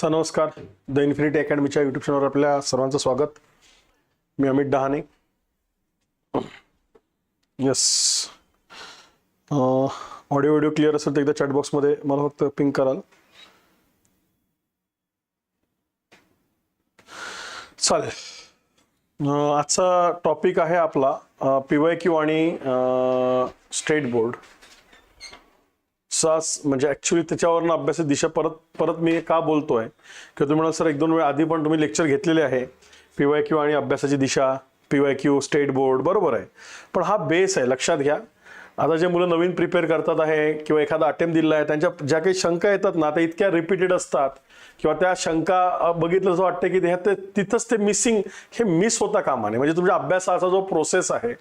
चा नमस्कार. The infinity अकॅडमीच्या YouTube चॅनलवर आपल्या सर्वांचं स्वागत. मी Amit Dahane. Yes audio video clear असेल तर एकदा चॅटबॉक्समध्ये मला फक्त पिंक कराल. चालेल. आजचा टॉपिक आहे आपला पी वाय क्यू आणि स्टेट बोर्ड. अभ्यासास म्हणजे ऍक्च्युली त्याच्यावरनं अभ्यासाची दिशा परत परत मी का बोलतोय? किंवा तुम्ही म्हणाल सर एक दोन वेळ आधी पण तुम्ही लेक्चर घेतलेले आहे. पी वाय क्यू आणि अभ्यासाची दिशा P Y Q state board बरोबर आहे. पण हा बेस आहे लक्षात घ्या. आता जे मुलं नवीन प्रिपेअर करतात आहे किंवा एखादा अटेम्प्ट दिला आहे त्यांच्या ज्या काही शंका येतात ना त्या इतक्या रिपीटेड असतात किंवा त्या शंका बघितलं असं वाटतं की ह्या ते तिथंच ते मिसिंग हे मिस होता कामा नये म्हणजे तुमच्या अभ्यासाचा जो प्रोसेस आहे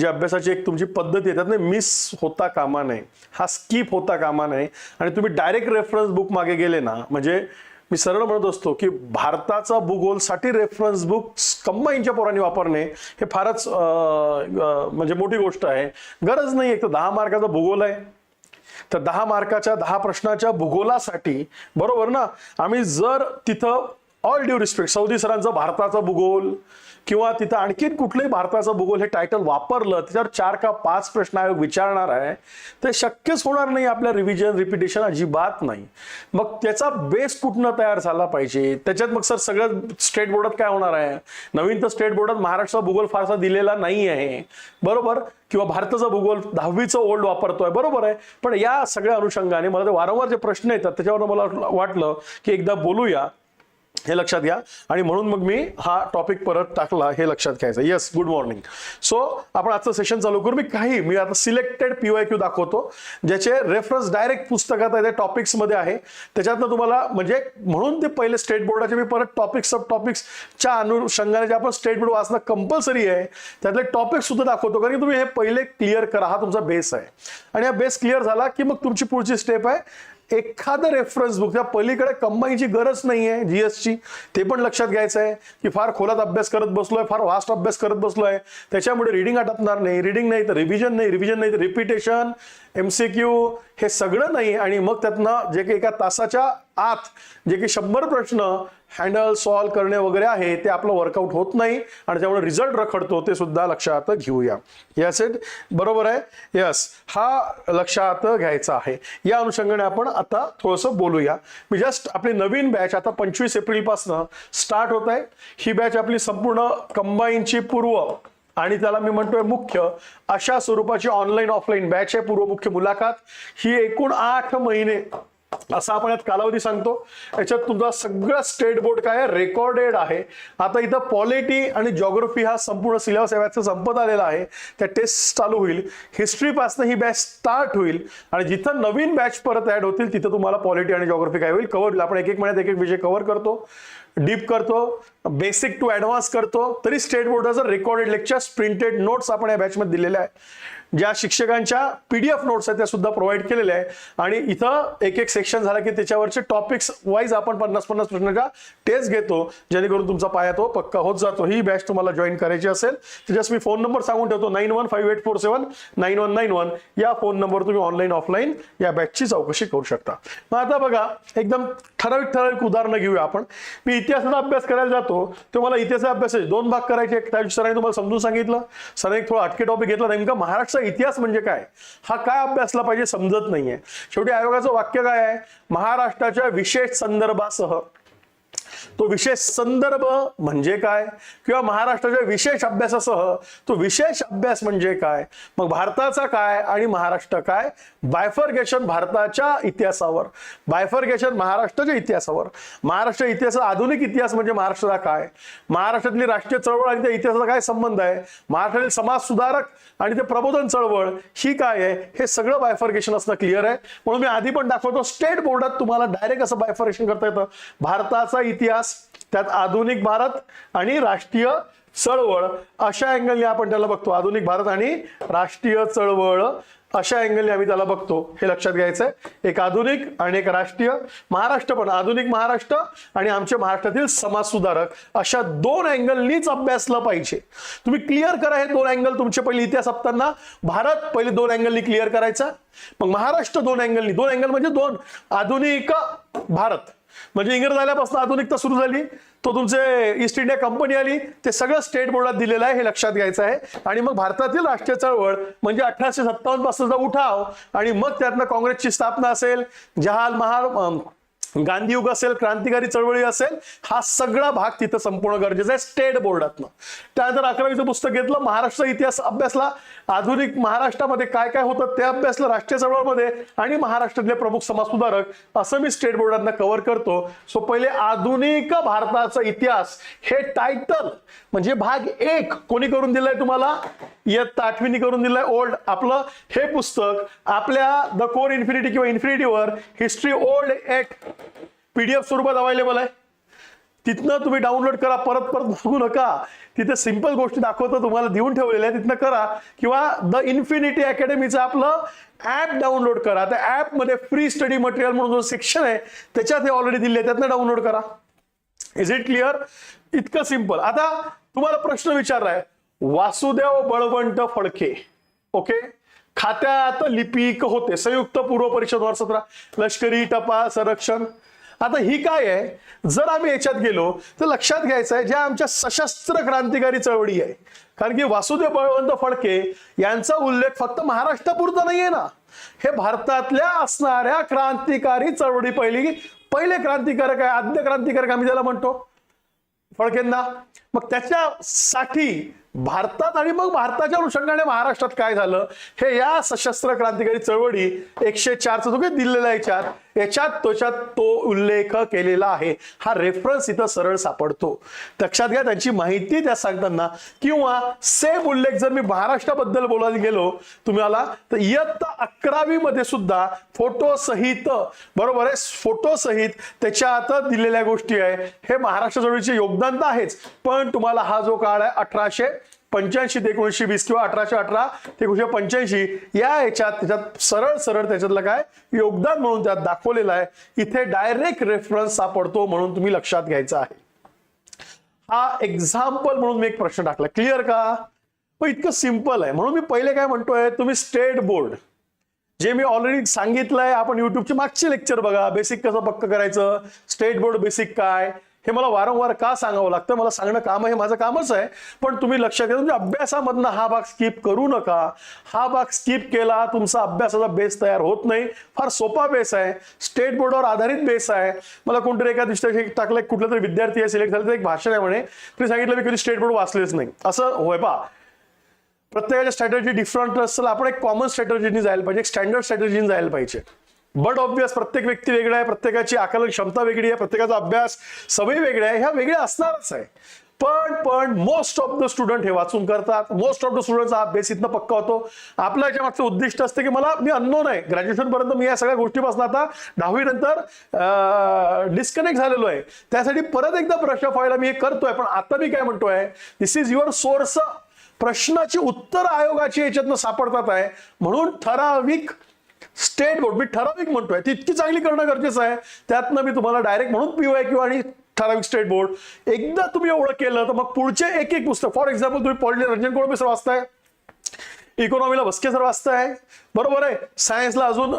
जी अभ्यासाची एक तुमची पद्धती आहे त्यातनं मिस होता कामा नये हा स्किप होता कामा नये आणि तुम्ही डायरेक्ट रेफरन्स बुक मागे गेले ना म्हणजे मी सरळ म्हणत असतो की भारताचा भूगोलसाठी रेफरन्स बुक कंबाईनच्या पोरांनी वापरणे हे फारच म्हणजे मोठी गोष्ट आहे. गरज नाही एक तर दहा मार्काचा भूगोल आहे. तर दहा मार्काच्या दहा प्रश्नाच्या भूगोलासाठी बरोबर ना? आम्ही जर तिथं ऑल ड्यू रिस्पेक्ट सौदी सरांचं भारताचं भूगोल किंवा तिथं आणखीन कुठलंही भारताचं भूगोल हे टायटल वापरलं त्याच्यावर चार का पाच प्रश्न आयोग विचारणार आहे ते शक्यच होणार नाही आपल्या रिव्हिजन रिपिटेशन अजिबात नाही. मग त्याचा बेस कुठनं तयार झाला पाहिजे? त्याच्यात मग सर सगळं स्टेट बोर्डात काय होणार आहे? नवीन तर स्टेट बोर्डात महाराष्ट्र भूगोल फारसा दिलेला नाही आहे. बरोबर? किंवा भारताचा भूगोल दहावीचं ओल्ड वापरतोय बरोबर आहे? पण या सगळ्या अनुषंगाने मला ते वारंवार जे प्रश्न येतात त्याच्यावर मला वाटलं की एकदा बोलूया. हे लक्षात घ्या. आणि म्हणून मग मी हा टॉपिक परत टाकला हे लक्षात घ्यायचं. येस गुड मॉर्निंग सो आपण आजचं सेशन चालू करू. मी काही मी आता सिलेक्टेड पीवाय क्यू दाखवतो ज्याचे रेफरन्स डायरेक्ट पुस्तकात आहे टॉपिक्समध्ये आहे. त्याच्यातनं तुम्हाला म्हणजे म्हणून ते पहिले स्टेट बोर्डाचे मी परत टॉपिक्स सब टॉपिक्सच्या अनुषंगाने जे आपण स्टेट बोर्ड वाचणं कंपल्सरी आहे त्यातले टॉपिक सुद्धा दाखवतो. कारण की तुम्ही हे पहिले क्लिअर करा. हा तुमचा बेस आहे. आणि हा बेस क्लिअर झाला की मग तुमची पुढची स्टेप आहे. एखादं रेफरन्स बुक त्या पलीकडे कंबाईनची गरज नाही आहे जीएसची ते पण लक्षात घ्यायचं आहे की फार खोलात अभ्यास करत बसलोय फार वास्ट अभ्यास करत बसलोय. त्याच्यामुळे रिडिंग आटपणार नाही. रिडिंग नाही तर रिव्हिजन नाही रिव्हिजन नाही तर रिपिटेशन एम सी क्यू हे सगळं नाही आणि मग त्यातनं जे काही एका तासाच्या आत जे काही शंभर प्रश्न हँडल सॉल्व करणे वगैरे आहे ते आपलं वर्कआउट होत नाही आणि त्यामुळे रिझल्ट रखडतो ते सुद्धा लक्षात घेऊया. यस इट बरोबर आहे? यस हा लक्षात घ्यायचा आहे. या अनुषंगाने आपण आता थोडंसं बोलूया. मी जस्ट आपली नवीन बॅच आता पंचवीस एप्रिलपासून स्टार्ट होत आहे. ही बॅच आपली संपूर्ण कंबाईनची पूर्व आणि त्याला मी म्हणतोय मुख्य अशा स्वरूपाची ऑनलाईन ऑफलाईन बॅच आहे. पूर्व मुख्य मुलाखत. ही एकूण आठ महिने असा आपण यात कालावधी सांगतो. याच्यात तुमचा सगळं स्टेट बोर्ड काय आहे? रेकॉर्डेड आहे. आता इथं पॉलिटी आणि जॉग्रफी हा संपूर्ण सिलेबस याचा संपत आलेला आहे. त्या टेस्ट चालू होईल. हिस्ट्रीपासून ही बॅच स्टार्ट होईल. आणि जिथं नवीन बॅच परत ऍड होतील तिथं तुम्हाला पॉलिटी आणि जॉग्रफी काय होईल? कव्हर होईल. आपण एक एक महिन्यात एक एक विषय कव्हर करतो. डीप करतो. बेसिक टू ॲडव्हान्स करतो तरी स्टेट बोर्डाचं रेकॉर्डेड लेक्चर्स प्रिंटेड नोट्स आपण या बॅचमध्ये दिलेल्या आहे ज्या शिक्षकांच्या पी डी एफ नोट्स आहेत त्या सुद्धा प्रोव्हाइड केलेल्या आहे आणि इथं एक एक सेक्शन झाला की त्याच्यावरचे टॉपिक्स वाईज आपण पन्नास पन्नास प्रश्नाच्या टेस्ट घेतो जेणेकरून तुमचा पाया तो पक्का होत जातो. ही बॅच तुम्हाला जॉईन करायची असेल तर जस्ट मी फोन नंबर सांगून ठेवतो. Nine one five eight four seven nine one nine one या फोन नंबर तुम्ही ऑनलाईन ऑफलाईन या बॅचची चौकशी करू शकता. मग आता बघा एकदम ठराविक ठराविक उदाहरणं घेऊया आपण. मी इतिहासाचा अभ्यास करायला जातो. हो. तर मला इतिहासाचा आहे. दोन भाग करायचे एक त्या सरांनी तुम्हाला समजून सांगितलं. सरांनी एक थोडा अटके टॉपिक घेतला. नेमका महाराष्ट्र इतिहास म्हणजे काय? हा काय अभ्यासला पाहिजे समजत नाहीये. शेवटी आयोगाचं वाक्य काय आहे? महाराष्ट्राच्या विशेष संदर्भासह. तो विशेष संदर्भ म्हणजे काय? किंवा महाराष्ट्राच्या विशेष अभ्यासासह तो विशेष अभ्यास म्हणजे काय? मग भारताचा काय आणि महाराष्ट्र काय? बायफर्गेशन भारताच्या इतिहासावर. बायफर्गेशन महाराष्ट्राच्या इतिहासावर. महाराष्ट्र इतिहास आधुनिक इतिहास म्हणजे महाराष्ट्राचा काय? महाराष्ट्रातली राष्ट्रीय चळवळ आणि त्या इतिहासाचा काय संबंध आहे? महाराष्ट्रातील समाज सुधारक आणि ते प्रबोधन चळवळ ही काय आहे? हे सगळं बायफर्गेशन असणं क्लिअर आहे. म्हणून मी आधी पण दाखवतो स्टेट बोर्डात तुम्हाला डायरेक्ट असं बायफर्गेशन करता येतं. भारताचा इतिहास त्यात आधुनिक भारत आणि राष्ट्रीय चळवळ. अशा अँगलने आपण त्याला बघतो. आधुनिक भारत आणि राष्ट्रीय चळवळ. अशा अँगलने आम्ही त्याला बघतो. हे लक्षात घ्यायचं एक आधुनिक आणि एक राष्ट्रीय महाराष्ट्र पण. आधुनिक महाराष्ट्र आणि आमच्या महाराष्ट्रातील समाज सुधारक अशा दोन अँगलनीच अभ्यासलं पाहिजे. तुम्ही क्लिअर करा हे दोन अँगल तुमचे पहिले इतिहास असताना भारत पहिले दोन अँगलनी क्लिअर करायचा. मग महाराष्ट्र दोन अँगलनी दोन अँगल म्हणजे दोन. आधुनिक भारत. म्हणजे इंग्रज आल्यापासून आधुनिकता सुरू झाली. तो तुमचे ईस्ट इंडिया कंपनी आली. ते सगळं स्टेट बोर्डात दिलेलं आहे हे लक्षात घ्यायचं आहे. आणि मग भारतातील राष्ट्रीय चळवळ म्हणजे अठराशे सत्तावन्न पासूनचा उठाव आणि मग त्यातनं काँग्रेसची स्थापना असेल जहाल महाल गांधी युग असेल क्रांतिकारी चळवळी असेल हा सगळा भाग तिथं संपूर्ण गरजेचा आहे स्टेट बोर्डातनं त्यानंतर अकरावीचं पुस्तक घेतलं महाराष्ट्र इतिहास अभ्यासला. आधुनिक महाराष्ट्रामध्ये काय काय होतं ते अभ्यासलं राष्ट्रीय चळवळमध्ये आणि महाराष्ट्रातले प्रमुख समाज सुधारक असं मी स्टेट बोर्डांना कव्हर करतो. सो पहिले आधुनिक भारताचा इतिहास हे टायटल म्हणजे भाग एक कोणी करून दिलाय तुम्हाला? इयत्ता आठवीनी करून दिलाय ओल्ड आपलं हे पुस्तक आपल्या द कोर इन्फिनिटी किंवा इन्फिनिटीवर हिस्ट्री ओल्ड एट पीडीएफ स्वरूपात अवेलेबल आहे. तिथनं तुम्ही डाउनलोड करा परत परत बघू नका. तिथे सिंपल गोष्टी दाखवतं तुम्हाला देऊन ठेवलेल्या तिथनं करा. किंवा द इन्फिनिटी अकॅडमीचं आपलं ऍप डाउनलोड करा. त्या ऍपमध्ये फ्री स्टडी मटेरियल म्हणून जो सेक्शन आहे त्याच्यात हे ऑलरेडी दिले त्यातनं डाउनलोड करा. इज इट क्लिअर इतकं सिंपल आता तुम्हाला प्रश्न विचारलाय वासुदेव बळवंत फडके. ओके खात्यात लिपिक होते. संयुक्त पूर्व परिषद वर्ष सतरा लष्करी टपा संरक्षण आता ही काय आहे? जर आम्ही याच्यात गेलो तर लक्षात घ्यायचं आहे ज्या आमच्या सशस्त्र क्रांतिकारी चळवळी आहे. कारण की वासुदेव बळवंत फडके यांचा उल्लेख फक्त महाराष्ट्रापुरता नाहीये ना. हे भारतातल्या असणाऱ्या क्रांतिकारी चळवळी पहिली पहिले क्रांतिकारक आहे आद्य क्रांतिकारक आम्ही त्याला म्हणतो. फडकेंना. मग त्याच्यासाठी भारतात आणि मग भारताच्या अनुषंगाने महाराष्ट्रात काय झालं? हे या सशस्त्र क्रांतिकारी चळवळी एकशे चारचा जो काही दिलेला आहे याच्यात याच्यात त्वच्यात तो उल्लेख केलेला आहे. हा रेफरन्स इथं सरळ सापडतो. लक्षात घ्या त्यांची माहिती त्या सांगताना किंवा सेम उल्लेख जर मी महाराष्ट्राबद्दल बोलायला गेलो तुम्हाला तर इयत्ता अकरावी मध्ये सुद्धा फोटो सहित बरोबर आहे? फोटो सहित त्याच्यात दिलेल्या गोष्टी आहे. हे महाराष्ट्र चळवळीचे योगदान तर आहेच पण तुम्हाला हा जो काळ आहे अठराशे पंच्याऐंशी ते एकोणीसशे वीस किंवा अठराशे अठरा ते एकोणीशे पंच्याऐंशी या याच्यात त्याच्यात सरळ सरळ त्याच्यातलं काय योगदान म्हणून त्यात दाखवलेलं आहे. इथे डायरेक्ट रेफरन्स सापडतो म्हणून तुम्ही लक्षात घ्यायचं आहे. हा एक्झाम्पल म्हणून मी एक प्रश्न टाकला. क्लिअर का? पण इतकं सिंपल आहे. म्हणून मी पहिले काय म्हणतोय तुम्ही स्टेट बोर्ड जे मी ऑलरेडी सांगितलंय आपण युट्यूबचे मागचे लेक्चर बघा. बेसिक कसं पक्क करायचं? स्टेट बोर्ड बेसिक काय? हे मला वारंवार का सांगावं लागतं? मला सांगणं काम हे माझं कामच आहे. पण तुम्ही लक्षात घ्या तुमच्या अभ्यासामधनं हा भाग स्किप करू नका. हा भाग स्किप केला तुमचा अभ्यासाचा बेस तयार होत नाही. फार सोपा बेस आहे. स्टेट बोर्डवर आधारित बेस आहे. मला कोणतरी एका दिवशी टाकलं कुठला तरी विद्यार्थी आहे सिलेक्ट झालं तर एक भाषण आहे म्हणे. तुम्ही सांगितलं मी कधी स्टेट बोर्ड वाचलेच नाही. असं होय पा. प्रत्येकाच्या स्ट्रॅटर्जी डिफरंट असेल आपण एक कॉमन स्ट्रॅटेजीनी जायला पाहिजे एक स्टँडर्ड स्ट्रॅटेजीने जायला पाहिजे. बट ऑब्विस प्रत्येक व्यक्ती वेगळा आहे प्रत्येकाची आकलन क्षमता वेगळी आहे प्रत्येकाचा अभ्यास सवयी वेगळ्या आहे ह्या वेगळ्या असणारच आहे. पण पण मोस्ट ऑफ द स्टुडंट हे वाचून करतात. मोस्ट ऑफ द स्टुडंटचा अभ्यास इथनं पक्का होतो. आपल्या याच्या मागचं उद्दिष्ट असते की मला मी अननोन आहे. ग्रॅज्युएशन पर्यंत मी या सगळ्या गोष्टीपासून आता दहावी नंतर डिस्कनेक्ट झालेलो आहे. त्यासाठी परत एकदा प्रश्न व्हायला मी हे करतोय पण आता मी काय म्हणतोय दिस इज युअर सोर्स प्रश्नाची उत्तर आयोगाची याच्यातनं सापडतात आहे. म्हणून ठराविक स्टेट बोर्ड मी ठराविक म्हणतोय ती इतकी चांगली करणं गरजेचं आहे. त्यातनं मी तुम्हाला डायरेक्ट म्हणून पीवाय किंवा आणि ठराविक स्टेट बोर्ड. एकदा तुम्ही एवढं केलं तर मग पुढचे एक एक पुस्तक फॉर एक्झाम्पल तुम्ही पॉलिटी रंजन कोळंबे सर वाचताय. इकॉनॉमीला भस्के सर वाचताय. बरोबर आहे? सायन्सला अजून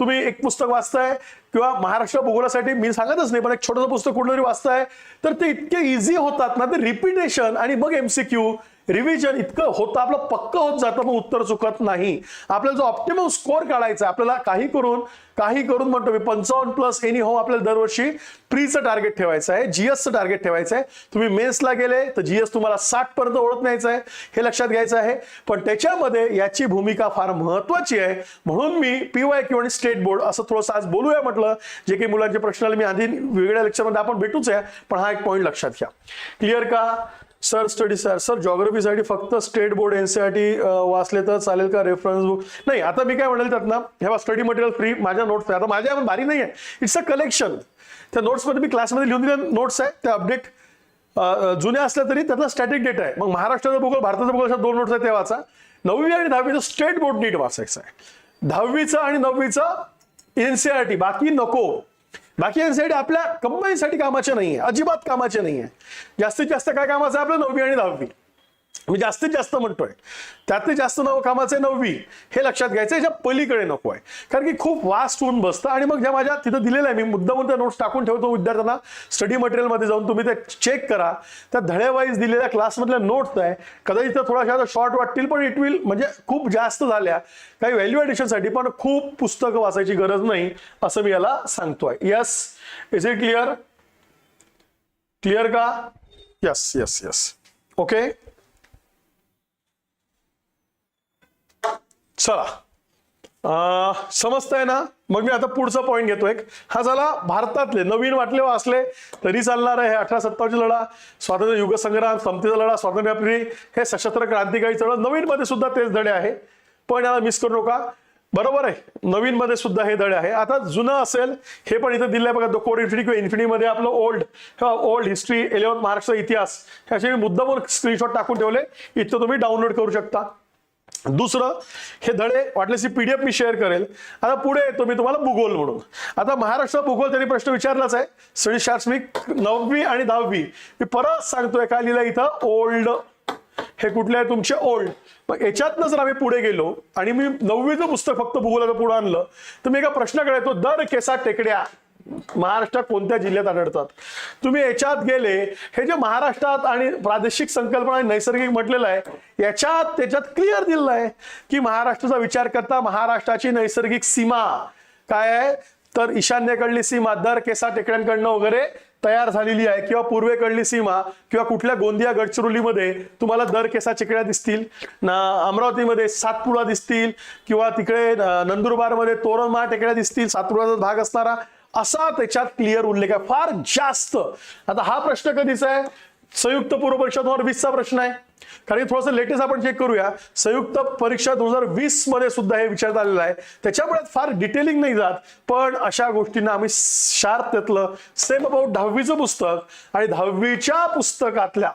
तुम्ही एक पुस्तक वाचताय. किंवा महाराष्ट्र भूगोलासाठी मी सांगतच नाही पण एक छोटंसं पुस्तक कुठलं तरी वाचताय. तर ते इतके इझी होतात ना ते रिपिटेशन आणि मग एमसीक्यू रिव्हिजन इतकं होतं आपलं पक्क होत जातं मग उत्तर चुकत नाही. आपल्याला जो ऑप्टिमम स्कोअर काढायचा आहे, आपल्याला काही करून काही करून म्हणतो मी पंचावन्न प्लस एनी हो आपल्याला दरवर्षी प्रीचं टार्गेट ठेवायचं आहे जीएसचं टार्गेट ठेवायचं आहे. तुम्ही मेन्सला गेले तर जीएस तुम्हाला साठ पर्यंत ओळख न्यायचं आहे हे लक्षात घ्यायचं आहे. पण त्याच्यामध्ये याची भूमिका फार महत्वाची आहे. म्हणून मी पीवाय किंवा स्टेट बोर्ड असं थोडंसं आज बोलूया म्हटलं. जे काही मुलांचे प्रश्न आले मी आधी वेगळ्या लेक्चरमध्ये आपण भेटूच आहे. पण हा एक पॉईंट लक्षात घ्या. क्लिअर का? सर स्टडी सर सर जॉग्रफीसाठी फक्त स्टेट बोर्ड एनसीआरटी वाचले तर चालेल का रेफरन्स बुक नाही आता मी काय म्हणेल त्यात ना ह्या स्टडी मटेरियल फ्री माझ्या नोट्स आहे. आता माझ्या भारी नाही आहे इट्स अ कलेक्शन त्या नोट्समध्ये मी क्लासमध्ये लिहून दिल्या नोट्स आहे. त्या अपडेट जुन्या असल्या तरी त्यातला स्टॅटिक डेटा आहे. मग महाराष्ट्राचा भूगोल भारताचा भूगोल अशा दोन नोट्स आहेत त्या वाचा. नववी आणि दहावीचं स्टेट बोर्ड नीट वाचायचं आहे. दहावीचं आणि नववीचं एनसीआरटी बाकी नको. बाकी आपल्या कंपनीसाठी कामाचे नाही आहे अजिबात कामाचे नाही आहे जास्तीत जास्त काय कामाचं आहे आपलं नववी आणि दहावी? मी जास्तीत जास्त म्हणतोय. त्यातले जास्त नव कामाचे नववी हे लक्षात घ्यायचं याच्या पलीकडे नको आहे. कारण की खूप वास्ट होऊन बसतं आणि मग ज्या माझ्या तिथं दिलेलं आहे मी मुद्दामून त्या नोट्स टाकून ठेवतो विद्यार्थ्यांना. स्टडी मटेरियलमध्ये जाऊन तुम्ही ते चेक करा. त्या धड्यावाईज दिलेल्या क्लासमधल्या नोट्स आहे. कदाचित त्या थोड्याशा शॉर्ट वाटतील पण इट विल म्हणजे खूप जास्त झाल्या. काही व्हॅल्यू ॲडिशनसाठी पण खूप पुस्तकं वाचायची गरज नाही असं मी याला सांगतोय. Yes is it clear clear का? यस यस यस ओके चला. समजतंय ना? मग मी आता पुढचा पॉईंट घेतो एक. हा झाला भारतातले नवीन वाटले असले तरी चालणार आहे अठरा सत्तावन्नची लढा. स्वातंत्र्य युगसंग्राम समतेचा लढा स्वातंत्र्यापूर्वी हे सशस्त्र क्रांतिकारी चळवळ नवीन मध्ये सुद्धा तेच धडे आहे. पण याला मिस करू नका. बरोबर आहे. नवीन मध्ये सुद्धा हे धडे आहे. आता जुनं असेल हे पण इथं दिलंय बघा कोड इन्फिनी किंवा इन्फिनी मध्ये आपलं old old history eleven Maharashtra इतिहास. ह्याचे मी मुद्दामून स्क्रीनशॉट टाकून ठेवले. इथं तुम्ही डाउनलोड करू शकता. दुसरं हे धडे वाटल्यास पीडीएफ मी शेअर करेल. आता पुढे येतो मी तुम्हाला भूगोल म्हणून. आता महाराष्ट्र भूगोल त्यांनी प्रश्न विचारलाच आहे. सळीशास्त्र मी नववी आणि दहावी. मी परत सांगतोय काय लिहिलं इथं? ओल्ड हे कुठले आहे तुमचे? ओल्ड मग याच्यातनं जर आम्ही पुढे गेलो आणि मी नववीचं पुस्तक फक्त भूगोलाचं पुढे आणलं तर मी एका प्रश्नाकडे येतो. दर केसा टेकड्या. महाराष्ट्रात कोणत्या जिल्ह्यात आढळतात? तुम्ही याच्यात गेले हे जे महाराष्ट्रात आणि प्रादेशिक संकल्पना आणि नैसर्गिक म्हटलेलं आहे याच्यात त्याच्यात क्लिअर दिलेलं आहे की महाराष्ट्राचा विचार करता महाराष्ट्राची नैसर्गिक सीमा काय आहे? तर ईशान्येकडली सीमा दर केसा टेकड्यांकडनं वगैरे तयार झालेली आहे किंवा पूर्वेकडली सीमा किंवा कुठल्या गोंदिया गडचिरोलीमध्ये तुम्हाला दर केसा चिकड्या दिसतील ना अमरावतीमध्ये सातपुडा दिसतील किंवा तिकडे नंदुरबारमध्ये तोरणमाळ टेकड्या दिसतील सातपुडाचा भाग असणारा असा त्याच्यात क्लिअर उल्लेख आहे. फार जास्त. आता हा प्रश्न कधीचा आहे? संयुक्त पूर्व परीक्षा दोन हजार वीसचा प्रश्न आहे. कारण थोडंसं लेटेस्ट आपण चेक करूया. संयुक्त परीक्षा दोन हजार वीसमध्ये सुद्धा हे विचारत आलेलं आहे. त्याच्यामुळे फार डिटेलिंग नाही जात. पण अशा गोष्टींना आम्ही शार्प त्यातलं सेम अबाउट दहावीचं पुस्तक आणि दहावीच्या पुस्तकातल्या.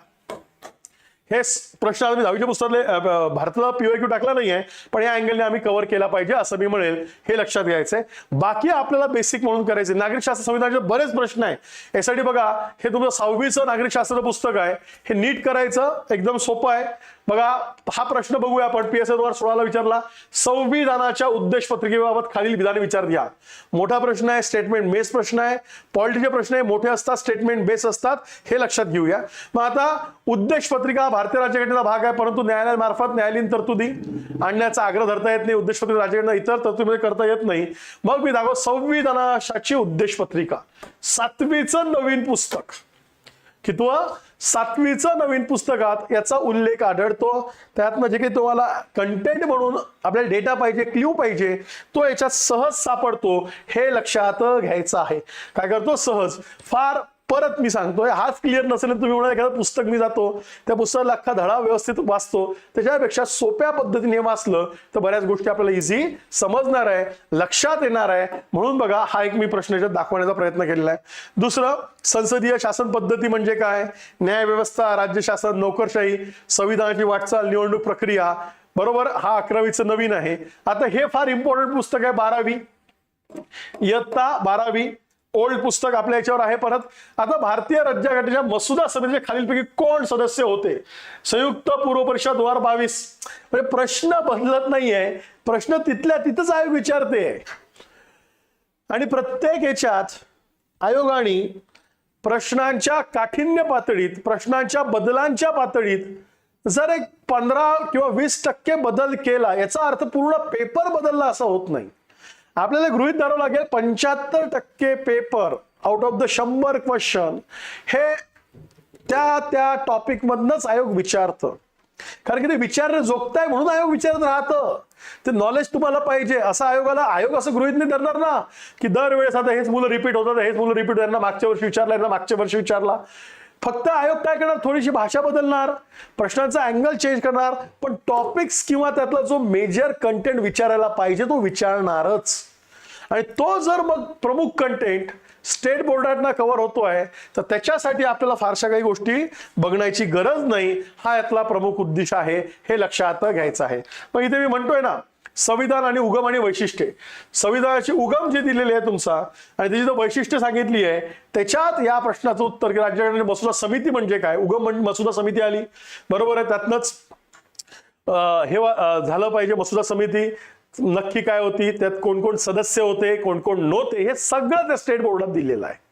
हे प्रश्न आम्ही मी दहावीच्या पुस्तकातले भारताला पीओक्यू टाकला नाहीये पण या अँगलने आम्ही कव्हर केला पाहिजे असं मी म्हणेल हे लक्षात घ्यायचंय. बाकी आपल्याला बेसिक म्हणून करायचे नागरिक शास्त्र संविधानाचे बरेच प्रश्न आहे यासाठी बघा हे तुमचं सहावीचं नागरिक शास्त्राचं पुस्तक आहे. हे नीट करायचं एकदम सोपं आहे. बघा हा प्रश्न बघूया आपण. पी एस दोन हजार सोळाला विचारला. संविधानाच्या उद्देश पत्रिकेबाबत खालील विधाने विचार द्या मोठा प्रश्न आहे स्टेटमेंट बेस प्रश्न आहे. पॉलिटीचे प्रश्न आहे मोठे असतात स्टेटमेंट बेस असतात. हे लक्षात घेऊया. मग आता उद्देश पत्रिका भारतीय राज्यघटनेचा भाग आहे परंतु न्यायालयामार्फत न्यायालयीन तरतुदी आणण्याचा आग्रह धरता येत नाही उद्देशपत्रिका पत्रिका इतर तरतुदीमध्ये करता येत नाही. मग मी दाखव संविधानाशाची उद्देश पत्रिका सातवीचं नवीन पुस्तक. कितवं? सातवीचं नवीन पुस्तकात याचा उल्लेख आढळतो. त्यात म्हणजे की तुम्हाला कंटेंट म्हणून आपल्याला डेटा पाहिजे क्ल्यू पाहिजे तो याच्यात सहज सापडतो. हे लक्षात घ्यायचं आहे. काय करतो? सहज. फार परत मी सांगतोय हाच क्लिअर नसेल तुम्ही म्हणा एखादं पुस्तक मी जातो त्या पुस्तकाला अख्खा धडा व्यवस्थित वाचतो. त्याच्यापेक्षा सोप्या पद्धतीने वाचलं तर बऱ्याच गोष्टी आपल्याला इझी समजणार आहे लक्षात येणार आहे. म्हणून बघा हा एक मी प्रश्न याच्यात दाखवण्याचा प्रयत्न केलेला आहे. दुसरं संसदीय शासन पद्धती म्हणजे काय? न्यायव्यवस्था राज्य शासन नोकरशाही संविधानाची वाटचाल निवडणूक प्रक्रिया. बरोबर? हा अकरावीचं नवीन आहे. आता हे फार इम्पॉर्टंट पुस्तक आहे बारावी. इयत्ता बारावी. ओल्ड पुस्तक आपल्या याच्यावर आहे परत. आता भारतीय राज्यघटनेच्या मसुदा समितीचे खालीलपैकी कोण सदस्य होते? संयुक्त पूर्व परिषद दोन हजार बावीस. म्हणजे प्रश्न बदलत नाहीये. प्रश्न तिथल्या तिथंच आयोग विचारते. आणि प्रत्येक याच्यात आयोगाने प्रश्नांच्या काठिण्य पातळीत प्रश्नांच्या बदलांच्या पातळीत जर एक पंधरा किंवा वीस टक्के बदल केला याचा अर्थ पूर्ण पेपर बदलला असं होत नाही. आपल्याला गृहित धरावं लागेल पंच्याहत्तर टक्के पेपर आउट ऑफ द शंभर क्वेश्चन हे त्या त्या टॉपिक मधनच आयोग विचारतं. कारण की ते विचार जोगताय म्हणून आयोग विचारत राहतं. ते नॉलेज तुम्हाला पाहिजे. असं आयोगाला आयोग असं गृहित नाही धरणार ना की दरवेळेस आता हेच मुलं रिपीट होतात हेच मुलं रिपीट यांना मागच्या वर्षी विचारला यांना मागच्या वर्षी विचारला. फक्त आयोग काय करणार? थोडीशी भाषा बदलणार प्रश्नांचा अँगल चेंज करणार पण टॉपिक्स किंवा त्यातला जो मेजर कंटेंट विचारायला पाहिजे तो विचारणारच. आणि तो जर मग प्रमुख कंटेंट स्टेट बोर्डांना कव्हर होतो आहे तर त्याच्यासाठी आपल्याला फारशा काही गोष्टी बघण्याची गरज नाही. हा यातला प्रमुख उद्देश आहे हे लक्षात घ्यायचं आहे. मग इथे मी म्हणतोय ना संविधान आणि उगम आणि वैशिष्ट्ये. संविधानाची उगम जे दिलेली आहे तुमचा आणि त्याची जो वैशिष्ट्य सांगितली आहे त्याच्यात या प्रश्नाचं उत्तर की राज्यघटनेची मसुदा समिती म्हणजे काय? उगम म्हणजे मसुदा समिती आली. बरोबर आहे त्यातनंच हे झालं पाहिजे मसुदा समिती. नक्की काय होती? त्यात कोण कोण सदस्य होते कोण कोण नव्हते हे सगळं त्या स्टेट बोर्डात दिलेलं आहे.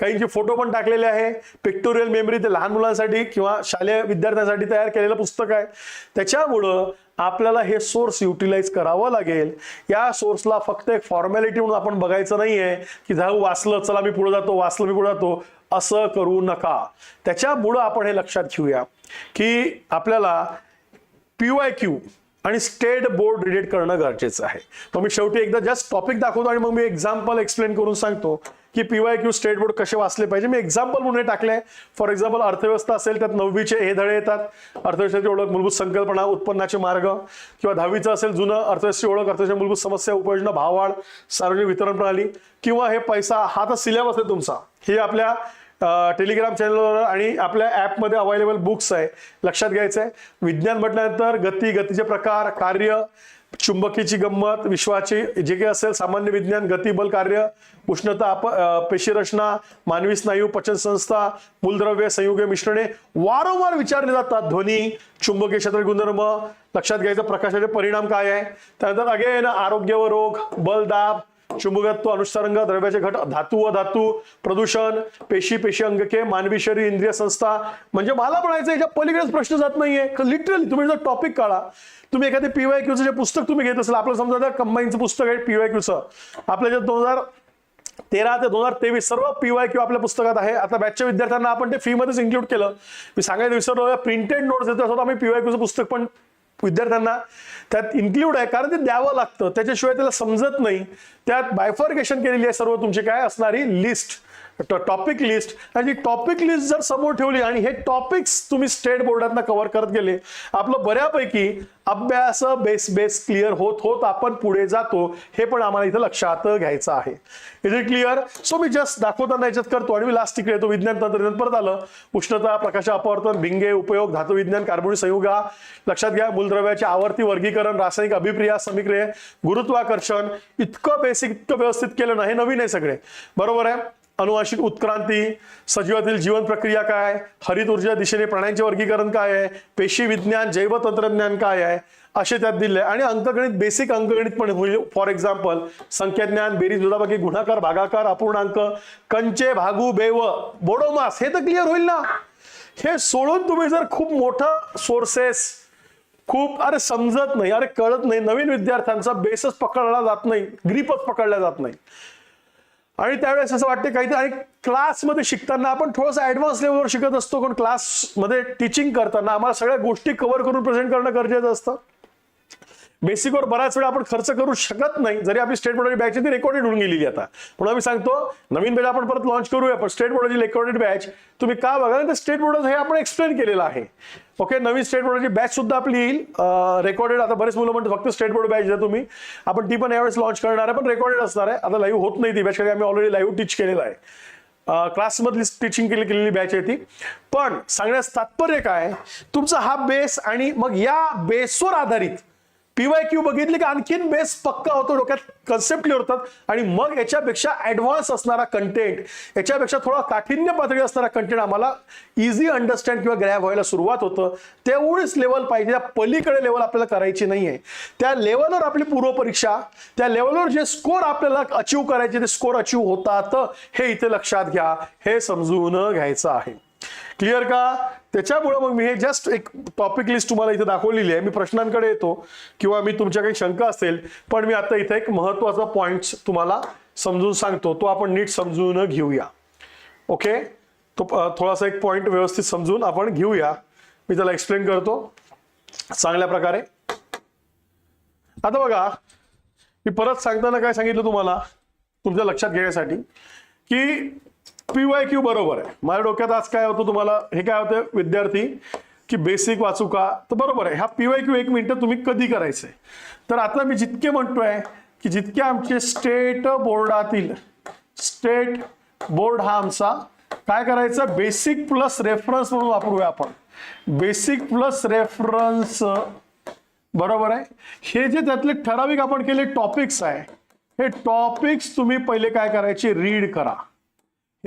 काहींचे फोटो पण टाकलेले आहे पिक्टोरियल मेमरी ते लहान मुलांसाठी किंवा शालेय विद्यार्थ्यांसाठी तयार केलेलं पुस्तक आहे. त्याच्यामुळं आपल्याला हे सोर्स युटिलाइज करावं लागेल. या सोर्सला फक्त एक फॉर्मॅलिटी म्हणून आपण बघायचं नाहीये की जाऊ वाचलं चला मी पुढे जातो वाचलं मी पुढे जातो. असं करू नका. त्याच्यामुळं आपण हे लक्षात घेऊया की आपल्याला पीवाय क्यू आणि स्टेट बोर्ड रिलेट करणं गरजेचं आहे. मग मी शेवटी एकदा जस्ट टॉपिक दाखवतो आणि मग मी एक्झाम्पल एक्सप्लेन करून सांगतो. की पीवाय क्यू स्टेट बोर्ड कसे वाचले पाहिजे? मी एक्झाम्पल म्हणून हे आहे. फॉर एक्झाम्पल अर्थव्यवस्था असेल त्यात नववीचे हे धडे येतात. अर्थव्यवस्थेची ओळख मूलभूत संकल्पना उत्पन्नाचे मार्ग. किंवा दहावीचं असेल जुनं अर्थव्यवस्थेची ओळख अर्थव्यवस्थेची मूलभूत समस्या उपयोजना भाववाढ सार्वजनिक वितरण प्रणाली. किंवा हे पैसा हा तर सिलेबस आहे तुमचा. हे आपल्या टेलिग्राम चॅनलवर आणि आपल्या ॲपमध्ये अवेलेबल बुक्स आहे. लक्षात घ्यायचं आहे विज्ञान म्हटल्यानंतर गती गतीचे प्रकार कार्य चुंबकीची गंमत विश्वाची जे काही असेल सामान्य विज्ञान गतिबल कार्य उष्णता आप पेशीरचना मानवी स्नायू पचन संस्था मूलद्रव्य संयुगे मिश्रणे वारंवार विचारले जातात. ध्वनी चुंबकीय क्षेत्र गुणधर्म लक्षात घ्यायचा प्रकाशाचे परिणाम काय आहे? त्यानंतर अगेन आरोग्य व रोग बलदाब चुंबकत्व अनुसरंग द्रव्याचे घट धातू व धातू प्रदूषण पेशी पेशी अंगके मानवी शरीर इंद्रिय संस्था. म्हणजे मला म्हणायचं याच्या पलीकडेच प्रश्न जात नाहीये. लिटरली तुम्ही जर टॉपिक काढा तुम्ही एखादे पीवाय क्यूचं जे पुस्तक तुम्ही घेत असाल आपलं समजा कंबाईनचं पुस्तक आहे पीवाय क्यूचं आपल्या जे दोन हजार तेरा ते दोन हजार तेवीस सर्व पीवाय क्यू आपल्या पुस्तकात आहे. आता बॅचच्या विद्यार्थ्यांना आपण ते फीमध्येच इन्क्लूड केलं. मी सांगायचं विसरलो प्रिंटेड नोट्स देतो असं आम्ही पीवाय क्यूचं पुस्तक पण विद्यार्थ्यांना त्यात इन्क्लूड आहे. कारण ते द्यावं लागतं. त्याच्याशिवाय त्याला समजत नाही. त्यात बायफर्गेशन केलेली आहे सर्व तुमची. काय असणारी? लिस्ट टॉपिक लिस्ट आणि टॉपिक लिस्ट जर समोर ठेवली आणि हे टॉपिक्स तुम्ही स्टेट बोर्डातनं कव्हर करत गेले आपलं बऱ्यापैकी अभ्यास बेस बेस क्लिअर होत होत आपण पुढे जातो हे पण आम्हाला इथं लक्षात घ्यायचं आहे. इज इट क्लिअर सो मी जस्ट दाखवताना याच्यात करतो आणि मी लास्ट तिकडे येतो. विज्ञान तंत्रज्ञान परत आलं. उष्णता प्रकाश अपवर्तन भिंगे उपयोग धातू विज्ञान कार्बोनिक संयुगा. लक्षात घ्या मूलद्रव्याचे आवर्ती वर्गीकरण रासायनिक अभिप्रिया समीक्रिय गुरुत्वाकर्षण. इतकं बेसिक इतकं व्यवस्थित केलं नाही हे नवीन आहे सगळे. बरोबर आहे? अनुवांशिक उत्क्रांती सजीवातील जीवन प्रक्रिया काय हरित ऊर्जा दिशेने प्राण्यांचे वर्गीकरण काय आहे पेशी विज्ञान जैव तंत्रज्ञान काय आहे असे त्यात दिले आणि अंकगणित बेसिक अंकगणित पण होईल. फॉर एक्झाम्पल संख्याज्ञान बेरीज दुधाबाकी गुणाकार भागाकार अपूर्णांक कंचे भागू बेव बोडोमास हे तर क्लिअर होईल ना? हे सोडून तुम्ही जर खूप मोठं सोर्सेस खूप अरे समजत नाही अरे कळत नाही नवीन विद्यार्थ्यांचा बेसच पकडला जात नाही ग्रीपच पकडला जात नाही. आणि त्यावेळेस असं वाटते काहीतरी आणि क्लासमध्ये शिकताना आपण थोडंसं ऍडव्हान्स लेवलवर शिकत असतो कारण क्लासमध्ये टीचिंग करताना आम्हाला सगळ्या गोष्टी कव्हर करून प्रेझेंट करणं गरजेचं असतं. बेसिकवर बराच वेळा आपण खर्च करू शकत नाही. जरी आपली स्टेट बोर्डाची बॅच ती रेकॉर्डेड होऊन गेलेली आता. म्हणून आम्ही सांगतो नवीन बॅच आपण परत लॉन्च करूया पण स्टेट बोर्डाची रेकॉर्डेड बॅच तुम्ही का बघा तर स्टेट बोर्ड हे आपण एक्सप्लेन केलेलं आहे. ओके नवीन स्टेट बोर्डाची बॅच सुद्धा आपली येईल. रेकॉर्डेड आता बरेच मुलं म्हणतात फक्त स्टेट बोर्ड बॅच द्या तुम्ही. आपण ती पण यावेळेस लॉन्च करणार आहे पण रेकॉर्डेड असणार आहे. आता लाईव्ह होत नाही ती बॅच कारण आम्ही ऑलरेडी लाईव्ह टीच केलेलं आहे. क्लासमधली टीचिंग केली केलेली बॅच आहे ती. पण सांगण्यास तात्पर्य काय तुमचा हा बेस आणि मग या बेसवर आधारित पीवाय क्यू बघितली की आणखीन बेस पक्का होतो डोक्यात कन्सेप्ट क्लिअर होतात. आणि मग याच्यापेक्षा ऍडव्हान्स असणारा कंटेंट याच्यापेक्षा थोडा काठिण्य पातळी असणारा कंटेंट आम्हाला इझी अंडरस्टँड किंवा ग्रॅब व्हायला सुरुवात होतं. तेवढीच लेवल पाहिजे त्या पलीकडे लेवल आपल्याला करायची नाहीये. त्या लेवलवर आपली पूर्वपरीक्षा त्या लेवलवर जे स्कोर आपल्याला अचीव करायचे ते स्कोर अचीव होतात. हे इथे लक्षात घ्या हे समजून घ्यायचं आहे. क्लिअर का? त्याच्यामुळे मग मी हे जस्ट एक टॉपिक लिस्ट तुम्हाला इथे दाखवलेली आहे. मी प्रश्नांकडे येतो किंवा मी तुमच्या काही शंका असेल पण मी आता इथे एक महत्त्वाचा पॉइंट तुम्हाला समजून सांगतो. तो आपण नीट समजून घेऊया. ओके तो थोडासा एक पॉइंट व्यवस्थित समजून आपण घेऊया. मी त्याला एक्सप्लेन करतो. चांगल्या प्रकारे. आता बघा मी परत सांगताना काय सांगितलं तुम्हाला? तुमच्या लक्षात घेण्यासाठी की पीवाय क्यू बरोबर आहे. माझ्या डोक्यात आज काय होतं तुम्हाला? हे काय होतं विद्यार्थी की बेसिक वाचू का? तर बरोबर आहे. हा पीवाय क्यू एक मिनटं तुम्ही कधी करायचंय? तर आता मी जितके म्हणतोय की जितके आमचे स्टेट बोर्डातील स्टेट बोर्ड हा आमचा काय करायचं? बेसिक प्लस रेफरन्स म्हणून वापरूया आपण. बेसिक प्लस रेफरन्स बरोबर आहे? हे जे त्यातले ठराविक आपण केले टॉपिक्स आहे हे टॉपिक्स तुम्ही पहिले काय करायचे? रीड करा.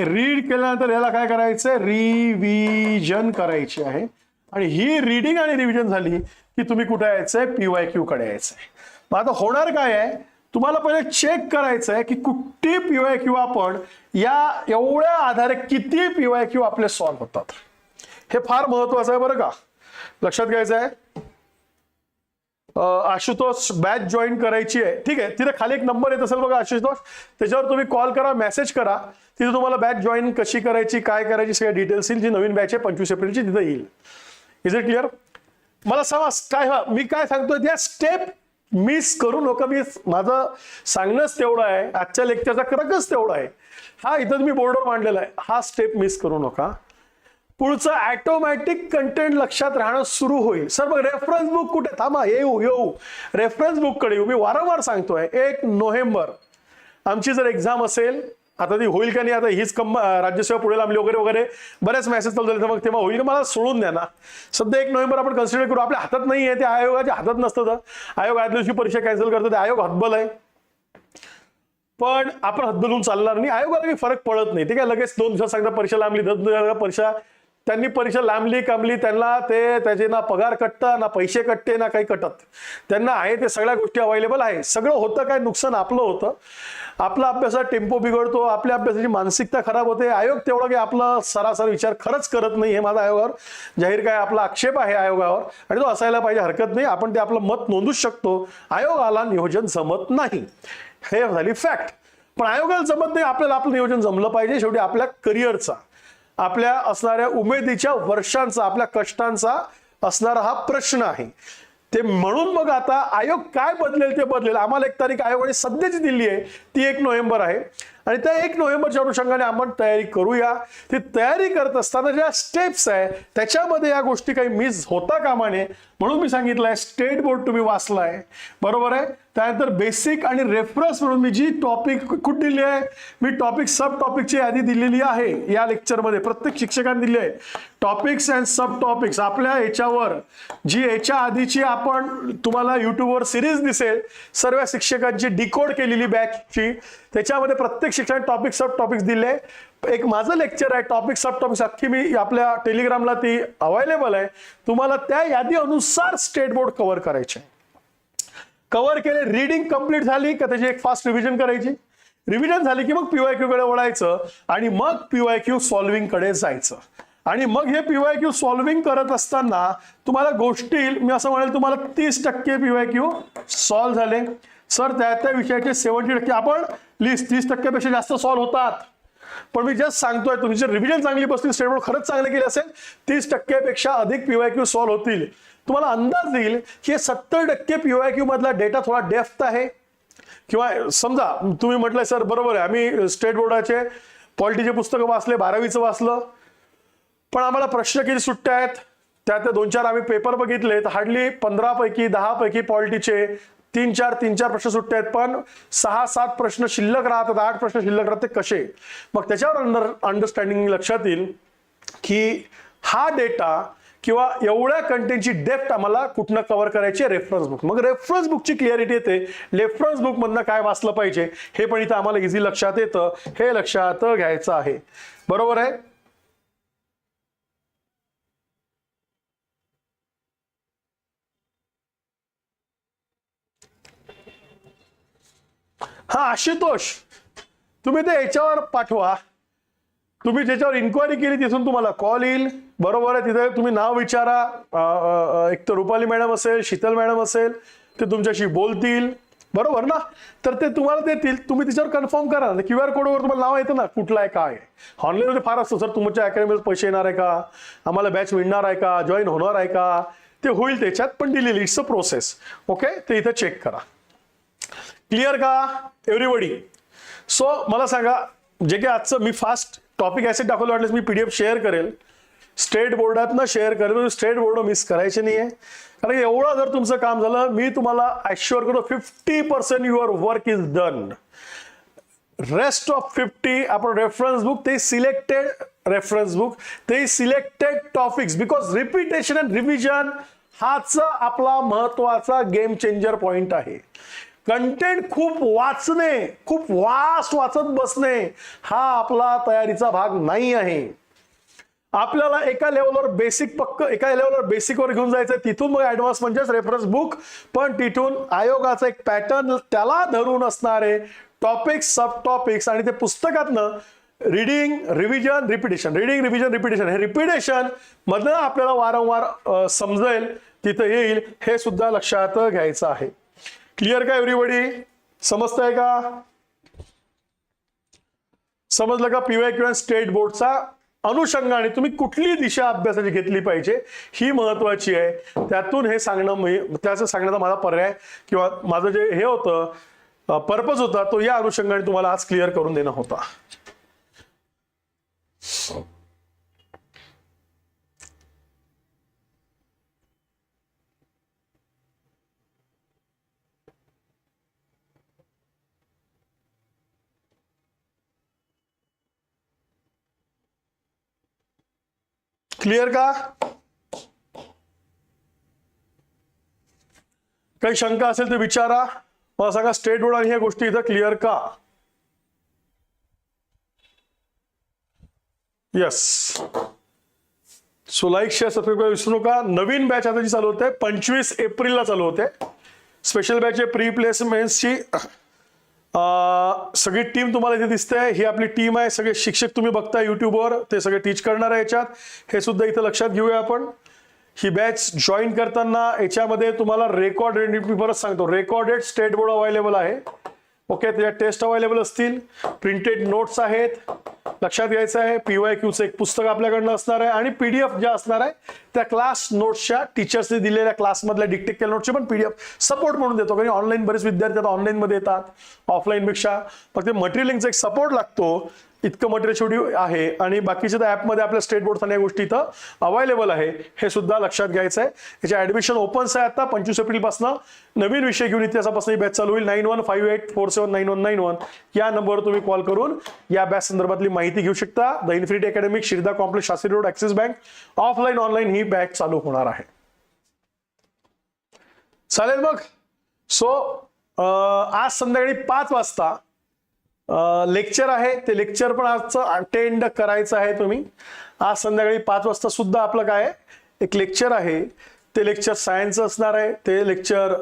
रीड केल्यानंतर याला काय करायचंय? रिव्हिजन करायची आहे. आणि ही रीडिंग आणि रिव्हिजन झाली की तुम्ही कुठे यायचंय? पीवाय क्यू कडे यायचंय. मग आता होणार काय आहे? तुम्हाला पहिले चेक करायचं आहे की कुठे पीवाय क्यू आपण या एवढ्या आधारे किती पीवाय क्यू आपले सॉल्व्ह होतात. हे फार महत्वाचं आहे बरं का? लक्षात घ्यायचं आहे आशुतोष बॅच जॉईन करायची आहे. ठीक आहे? तिथे खाली एक नंबर येत असेल बघा आशुतोष. त्याच्यावर तुम्ही कॉल करा मेसेज करा. तिथे तुम्हाला बॅच जॉईन कशी करायची काय करायची सगळ्या डिटेल्स येईल. जी नवीन बॅच आहे पंचवीस एप्रिलची तिथे येईल. इज इट क्लिअर मला सांगा काय हा मी काय सांगतोय त्या स्टेप मिस करू नका. मी माझं सांगणंच तेवढं आहे. आजच्या लेक्चरचा क्रकच तेवढा आहे. हा इथं मी बोर्डवर मांडलेला आहे. हा स्टेप मिस करू नका. पुढचं ॲटोमॅटिक कंटेंट लक्षात राहणं सुरू होईल. सर मग रेफरन्स बुक कुठे? थांबा येऊ येऊ. रेफरन्स बुककडे येऊ. मी वारंवार सांगतोय एक नोव्हेंबर. आमची जर एक्झाम असेल आता ती होईल का नाही आता हीच कम राज्यसेवा पुढे लांबली वगैरे वगैरे. बरेच मेसेज चालू झाले तर मग तेव्हा होईल का? मला सोडून द्या ना. सध्या एक नोव्हेंबर आपण कन्सिडर करू. आपल्या हातात नाही आहे ते आयोगाच्या हातात नसतं तर. आयोग आदल्या दिवशी परीक्षा कॅन्सल करतो ते आयोग हतबल आहे. पण आपण हद्दलून चालणार नाही. आयोगाला काही फरक पडत नाही. ते काय लगेच दोन दिवसात सांगता परीक्षा लांबली दोन दिवसात परीक्षा त्यांनी परीक्षा लांबली कांबली त्यांना ते त्याचे ना पगार कटतं ना पैसे कटते ना काही कटत. त्यांना आहे ते सगळ्या गोष्टी अवेलेबल आहे सगळं होतं काय? नुकसान आपलं होतं. आपला अभ्यासात टेम्पो बिघडतो आपल्या अभ्यासाची मानसिकता खराब होते. आयोग तेवढं काही आपला सरासर विचार खरंच करत नाही हे माझा आयोगावर. जाहीर काय आपला आक्षेप आहे आयोगावर. आणि तो असायला पाहिजे हरकत नाही. आपण ते आपलं मत नोंदूच शकतो. आयोगाला नियोजन जमत नाही. हे झाली फॅक्ट पण आयोगाला जमत नाही आपल्याला आपलं नियोजन जमलं पाहिजे. शेवटी आपल्या करिअरचा आपल्या असणाऱ्या उमेदीच्या वर्षांचा आपल्या कष्टांचा असणारा हा प्रश्न आहे. ते म्हणून मग आता आयोग काय बदलेल ते बदलेल. आम्हाला एक तारीख आयोगाने सध्याची दिली आहे. ती एक नोव्हेंबर आहे. आणि त्या एक नोव्हेंबरच्या अनुषंगाने आपण तयारी करूया. ती तयारी करत असताना ज्या स्टेप्स आहे त्याच्यामध्ये या गोष्टी काही मिस होता कामा नये. म्हणून मी सांगितलंय स्टेट बोर्ड तुम्ही वाचलाय. बरोबर आहे? त्यानंतर बेसिक आणि रेफरन्स म्हणून मी जी टॉपिक कुठे दिली आहे? मी टॉपिक सब टॉपिकची यादी दिलेली आहे या लेक्चरमध्ये प्रत्येक शिक्षकांनी दिली आहे. टॉपिक्स अँड सब टॉपिक्स आपल्या याच्यावर जी याच्या आधीची आपण तुम्हाला युट्यूबवर सिरीज दिसेल सर्व शिक्षकांची डिकोड केलेली बॅचची त्याच्यामध्ये प्रत्येक शिक्षण टॉपिक सब टॉपिक्स दिले. एक माझं लेक्चर आहे टॉपिक सब टॉपिक्स अख्खी मी आपल्या टेलिग्रामला ती अवेलेबल आहे. तुम्हाला त्या यादी अनुसार स्टेट बोर्ड कव्हर करायचे. कव्हर केले रीडिंग कंप्लीट झाली का त्याची एक फास्ट रिव्हिजन करायची? रिव्हिजन झाली की मग पीवाय क्यू कडे वळायचं आणि मग पीवाय क्यू सॉल्व्हिंगकडे जायचं. आणि मग हे पीवाय क्यू सॉल्व्हिंग करत असताना तुम्हाला गोष्टी मी असं म्हणेल तुम्हाला तीस टक्के पीवाय क्यू सॉल्व्ह झाले. सर त्या त्या विषयाचे सेव्हन्टी टक्के आपण लिस्ट तीस टक्क्यापेक्षा जास्त सॉल्व्ह होतात. पण मी जस्ट सांगतोय तुमची जर रिव्हिजन चांगली बसली स्टेट बोर्ड खरंच चांगले केले असेल तीस टक्क्यापेक्षा अधिक पीवाय क्यू सॉल्व्ह होतील. तुम्हाला अंदाज येईल की सत्तर टक्के पीवाय क्यू मधला डेटा थोडा डेफ्ट आहे. किंवा समजा तुम्ही म्हटलंय सर बरोबर आहे आम्ही स्टेट बोर्डाचे पॉलिटीचे पुस्तकं वाचले बारावीचं वाचलं. पण आम्हाला प्रश्न किती सुट्ट्या आहेत? त्यात दोन चार आम्ही पेपर बघितले तर हार्डली पंधरापैकी दहापैकी पॉलिटीचे तीन चार तीन चार प्रश्न सुट्टे आहेत पण सहा सात प्रश्न शिल्लक राहतात आठ प्रश्न शिल्लक राहतात ते कसे? मग त्याच्यावर अंडर अंडरस्टँडिंग लक्षात येईल की हा डेटा किंवा एवढ्या कंटेंटची डेप्थ आम्हाला कुठनं कव्हर करायची रेफरन्स बुक मग रेफरन्स बुकची क्लिअरिटी येते. रेफरन्स बुकमधनं काय वाचलं पाहिजे हे पण इथं आम्हाला इझी लक्षात येतं. हे लक्षात घ्यायचं आहे. बरोबर आहे? हा आशुतोष तुम्ही ते याच्यावर पाठवा. तुम्ही ज्याच्यावर इन्क्वायरी केली तिथून तुम्हाला कॉल येईल. बरोबर आहे तिथे तुम्ही नाव विचारा. एक तर रुपाली मॅडम असेल शीतल मॅडम असेल ते तुमच्याशी बोलतील. बरोबर ना? तर ते तुम्हाला देतील. तुम्ही तिच्यावर कन्फर्म करा. क्यू आर कोडवर तुम्हाला नाव येतं ना कुठलं आहे काय आहे. ऑनलाईनमध्ये फार असतं सर तुमच्या अकॅडमीला पैसे येणार आहे का? आम्हाला बॅच मिळणार आहे का? जॉईन होणार आहे का? ते होईल त्याच्यात पण दिलेली इट्स अ प्रोसेस ओके ते इथं चेक करा. क्लिअर का एव्हरीबडी? सो मला सांगा जे काही आजचं मी फास्ट टॉपिक ॲसेट दाखवलं वाटलं मी पी डी एफ शेअर करेल स्टेट बोर्डातनं शेअर करेल स्टेट बोर्ड मिस करायचे नाही आहे कारण एवढं जर तुमचं काम झालं मी तुम्हाला ॲश्युअर करतो fifty percent your work is done rest of fifty आपण रेफरन्स बुक ते सिलेक्टेड रेफरन्स बुक ते selected topics because repetition and revision हाच आपला महत्त्वाचा गेम चेंजर पॉइंट आहे. कंटेंट खूप वाचणे खूप वास्ट वाचत बसणे हा आपला तयारीचा भाग नाही आहे. आपल्याला एका लेवलवर बेसिक पक्क एका लेवलवर बेसिकवर घेऊन जायचं तिथून मग ऍडव्हान्स म्हणजेच रेफरन्स बुक पण तिथून आयोगाचा एक पॅटर्न त्याला धरून असणारे टॉपिक्स सब टॉपिक्स आणि ते पुस्तकातनं reading revision repetition reading revision repetition हे रिपिटेशन मधनं आपल्याला वारंवार समजेल तिथं येईल हे सुद्धा लक्षात घ्यायचं आहे. क्लिअर का एव्हरीबडी समजतंय का? समजलं का पीवाय किंवा स्टेट बोर्डचा अनुषंगाने तुम्ही कुठली दिशा अभ्यासाची घेतली पाहिजे? ही महत्वाची आहे. त्यातून हे सांगणं मी- त्याचं सांगण्याचा माझा पर्याय किंवा माझं जे हे होतं पर्पज होता तो या अनुषंगाने तुम्हाला आज क्लिअर करून देणं होता. क्लिअर का? काही शंका असेल तर विचारा. मला सांगा स्टेट बोर्ड आणि ह्या गोष्टी इथं क्लिअर का? Yes so like share subscribe करायला विसरू नका. नवीन बॅच आता जी चालू होते पंचवीस एप्रिलला चालू होते. स्पेशल बॅच आहे प्री प्लेसमेंट्सची सगळी टीम तुम्हाला इथे दिसते. ही आपली टीम आहे. सगळे शिक्षक तुम्ही बघता युट्यूबवर ते सगळे टीच करणार आहे याच्यात. हे सुद्धा इथं लक्षात घेऊया आपण. ही बॅच जॉईन करताना याच्यामध्ये तुम्हाला रेकॉर्डेड मी परत सांगतो. रेकॉर्डेड स्टेट बोर्ड अवेलेबल आहे. ओके त्याच्यात टेस्ट अवेलेबल असतील. प्रिंटेड नोट्स आहेत. लक्षात घ्यायचं आहे पीवाय क्यूचं एक पुस्तक आपल्याकडनं असणार आहे आणि पीडीएफ ज्या असणार आहे त्या क्लास नोट्सच्या टीचर्सने दिलेल्या क्लासमधल्या डिक्टेट केल्या नोट्सचे पण पीडीएफ सपोर्ट म्हणून देतो कारण ऑनलाईन बरेच विद्यार्थी आता ऑनलाईनमध्ये येतात ऑफलाईनपेक्षा. फक्त मटेरियलिंगचा एक सपोर्ट लागतो इतकं मटेरियल शेवटी आहे. आणि बाकीच्या त्या ॲपमध्ये आपल्या स्टेट बोर्डचा या गोष्टी इथं अवेलेबल आहे. हे सुद्धा लक्षात घ्यायचं आहे याचे ऍडमिशन ओपन्स आहे आता पंचवीस एप्रिलपासून नवीन विषय घेऊन इतिहासापासून ही बॅच चालू होईल. Nine one five eight four seven nine one nine one या नंबरवर तुम्ही कॉल करून या बॅच संदर्भातली माहिती घेऊ शकता. The infinity academic शिरदा complex Shastri road Axis bank offline online he batch चालू होणार आहे. चालेल मग? सो आज संध्याकाळी पाच वाजता लेक्चर आहे. ते लेक्चर पण आजचं अटेंड करायचं आहे तुम्ही. आज संध्याकाळी पाच वाजता सुद्धा आपलं काय एक लेक्चर आहे. ते लेक्चर सायन्स असणार आहे. ते लेक्चर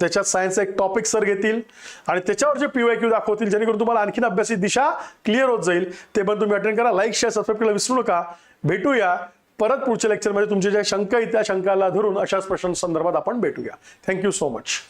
त्याच्यात सायन्सचा एक टॉपिक सर घेतील. आणि त्याच्यावर जे पीवाय क्यू दाखवतील जेणेकरून तुम्हाला आणखीन अभ्यासित दिशा क्लिअर होत जाईल. ते पण तुम्ही अटेंड करा. लाईक शेअर सबस्क्राईब करायला विसरू नका. भेटूया. परत पुढच्या लेक्चरमध्ये तुमच्या ज्या शंका आहेत त्या शंकाला धरून अशाच प्रश्न संदर्भात आपण भेटूया. Thank you so much